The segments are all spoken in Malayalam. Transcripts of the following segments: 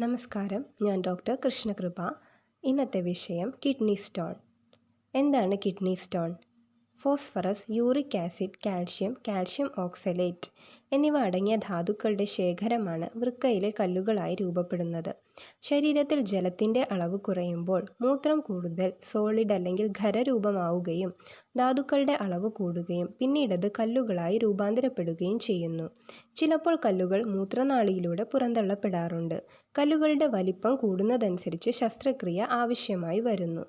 നമസ്കാരം. ഞാൻ ഡോക്ടർ കൃഷ്ണകൃപ. ഇന്നത്തെ വിഷയം കിഡ്നി സ്റ്റോൺ. എന്താണ് kidney stone? Phosphorus uric acid calcium calcium oxalate എന്നിവ അടങ്ങിയ ധാതുക്കളുടെ ശേഖരമാണ് വൃക്കയിലെ കല്ലുകളായി രൂപപ്പെടുന്നത്. ശരീരത്തിൽ ജലത്തിന്റെ അളവ് കുറയുമ്പോൾ മൂത്രം കൂടുതൽ സോളിഡ് അല്ലെങ്കിൽ ഖരരൂപമാവുകയും ധാതുക്കളുടെ അളവ് കൂടുകയും പിന്നീടത് കല്ലുകളായി രൂപാന്തരപ്പെടുകയും ചെയ്യുന്നു. ചിലപ്പോൾ കല്ലുകൾ മൂത്രനാളിയിലൂടെ പുറന്തള്ളപ്പെടാറുണ്ട്. കല്ലുകളുടെ വലിപ്പം കൂടുന്നതനുസരിച്ച് ശസ്ത്രക്രിയ ആവശ്യമായി വരുന്നു.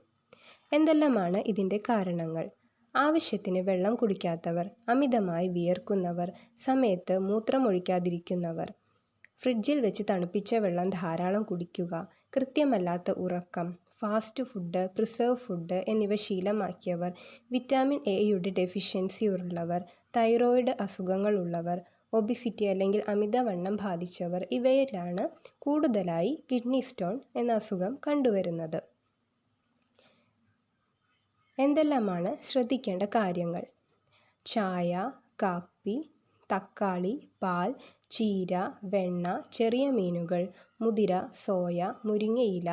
എന്തെല്ലാമാണ് ഇതിന്റെ കാരണങ്ങൾ? ആവശ്യത്തിന് വെള്ളം കുടിക്കാത്തവർ അമിതമായി വിയർക്കുന്നവർ സമയത്ത് മൂത്രമൊഴിക്കാതിരിക്കുന്നവർ. ഫ്രിഡ്ജിൽ വെച്ച് തണുപ്പിച്ച വെള്ളം ധാരാളം കുടിക്കുക കൃത്യമല്ലാത്ത ഉറക്കം ഫാസ്റ്റ് ഫുഡ് പ്രിസർവ് ഫുഡ് എന്നിവ ശീലമാക്കിയവർ വിറ്റാമിൻ എയുടെ ഡെഫിഷ്യൻസി ഉള്ളവർ തൈറോയിഡ് അസുഖങ്ങളുള്ളവർ ഒബിസിറ്റി അല്ലെങ്കിൽ അമിതവണ്ണം ബാധിച്ചവർ ഇവയിലാണ് കൂടുതലായി കിഡ്നി സ്റ്റോൺ എന്ന അസുഖം കണ്ടുവരുന്നത്. എന്തെല്ലാമാണ് ശ്രദ്ധിക്കേണ്ട കാര്യങ്ങൾ? ചായ കാപ്പി തക്കാളി പാൽ ചീര വെണ്ണ ചെറിയ മീനുകൾ മുതിര സോയ മുരിങ്ങയില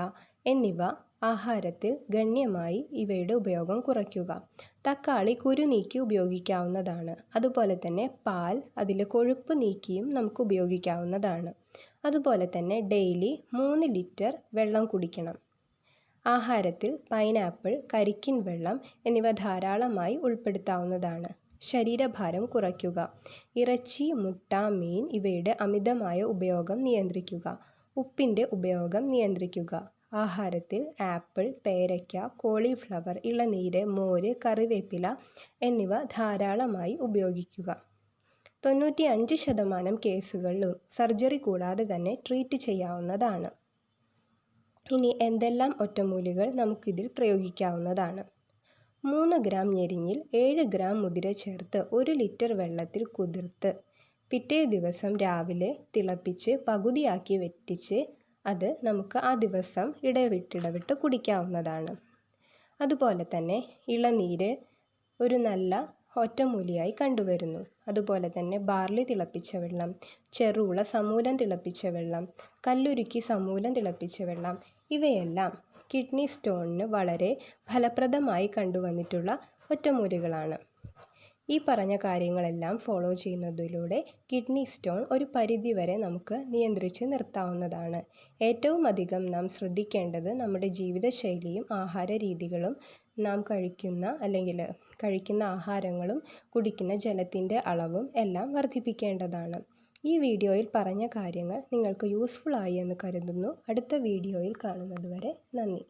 എന്നിവ ആഹാരത്തിൽ ഗണ്യമായി ഇവയുടെ ഉപയോഗം കുറയ്ക്കുക. തക്കാളി കുരു നീക്കി ഉപയോഗിക്കാവുന്നതാണ്. അതുപോലെ തന്നെ പാൽ അതിൽ കൊഴുപ്പ് നീക്കിയും നമുക്ക് ഉപയോഗിക്കാവുന്നതാണ്. അതുപോലെ തന്നെ ഡെയിലി മൂന്ന് ലിറ്റർ വെള്ളം കുടിക്കണം. ആഹാരത്തിൽ പൈനാപ്പിൾ കരിക്കിൻ വെള്ളം എന്നിവ ധാരാളമായി ഉൾപ്പെടുത്താവുന്നതാണ്. ശരീരഭാരം കുറയ്ക്കുക. ഇറച്ചി മുട്ട മീൻ ഇവയുടെ അമിതമായ ഉപയോഗം നിയന്ത്രിക്കുക. ഉപ്പിന്റെ ഉപയോഗം നിയന്ത്രിക്കുക. ആഹാരത്തിൽ ആപ്പിൾ പേരയ്ക്ക കോളിഫ്ലവർ ഇളനീര് മോര് കറിവേപ്പില എന്നിവ ധാരാളമായി ഉപയോഗിക്കുക. തൊണ്ണൂറ്റി അഞ്ച് ശതമാനം കേസുകളിലും സർജറി കൂടാതെ തന്നെ ട്രീറ്റ് ചെയ്യാവുന്നതാണ്. ഇനി എന്തെല്ലാം ഒറ്റമൂലികൾ നമുക്കിതിൽ പ്രയോഗിക്കാവുന്നതാണ്? മൂന്ന് ഗ്രാം ഞെരിഞ്ഞിൽ ഏഴ് ഗ്രാം മുതിര ചേർത്ത് ഒരു ലിറ്റർ വെള്ളത്തിൽ കുതിർത്ത് പിറ്റേ ദിവസം രാവിലെ തിളപ്പിച്ച് പകുതിയാക്കി വെറ്റിച്ച് അത് നമുക്ക് ആ ദിവസം ഇടവിട്ടിടവിട്ട് കുടിക്കാവുന്നതാണ്. അതുപോലെ തന്നെ ഇളനീര് ഒരു നല്ല ഒറ്റമൂലിയായി കണ്ടുവരുന്നു. അതുപോലെ തന്നെ ബാർലി തിളപ്പിച്ച വെള്ളം ചെറുള സമൂലം തിളപ്പിച്ച വെള്ളം കല്ലുരുക്കി സമൂലം തിളപ്പിച്ച വെള്ളം ഇവയെല്ലാം കിഡ്നി സ്റ്റോണിന് വളരെ ഫലപ്രദമായി കണ്ടുവന്നിട്ടുള്ള ഒറ്റമൂലികളാണ്. ഈ പറഞ്ഞ കാര്യങ്ങളെല്ലാം ഫോളോ ചെയ്യുന്നതിലൂടെ കിഡ്നി സ്റ്റോൺ ഒരു പരിധിവരെ നമുക്ക് നിയന്ത്രിച്ച് നിർത്താവുന്നതാണ്. ഏറ്റവും അധികം നാം ശ്രദ്ധിക്കേണ്ടത് നമ്മുടെ ജീവിതശൈലിയും ആഹാര രീതികളും നാം കഴിക്കുന്ന അല്ലെങ്കിൽ കഴിക്കുന്ന ആഹാരങ്ങളും കുടിക്കുന്ന ജലത്തിന്റെ അളവും എല്ലാം വർദ്ധിപ്പിക്കേണ്ടതാണ്. ഈ വീഡിയോയിൽ പറഞ്ഞ കാര്യങ്ങൾ നിങ്ങൾക്ക് യൂസ്ഫുൾ ആയി എന്ന് കരുതുന്നു. അടുത്ത വീഡിയോയിൽ കാണുന്നതുവരെ നന്ദി.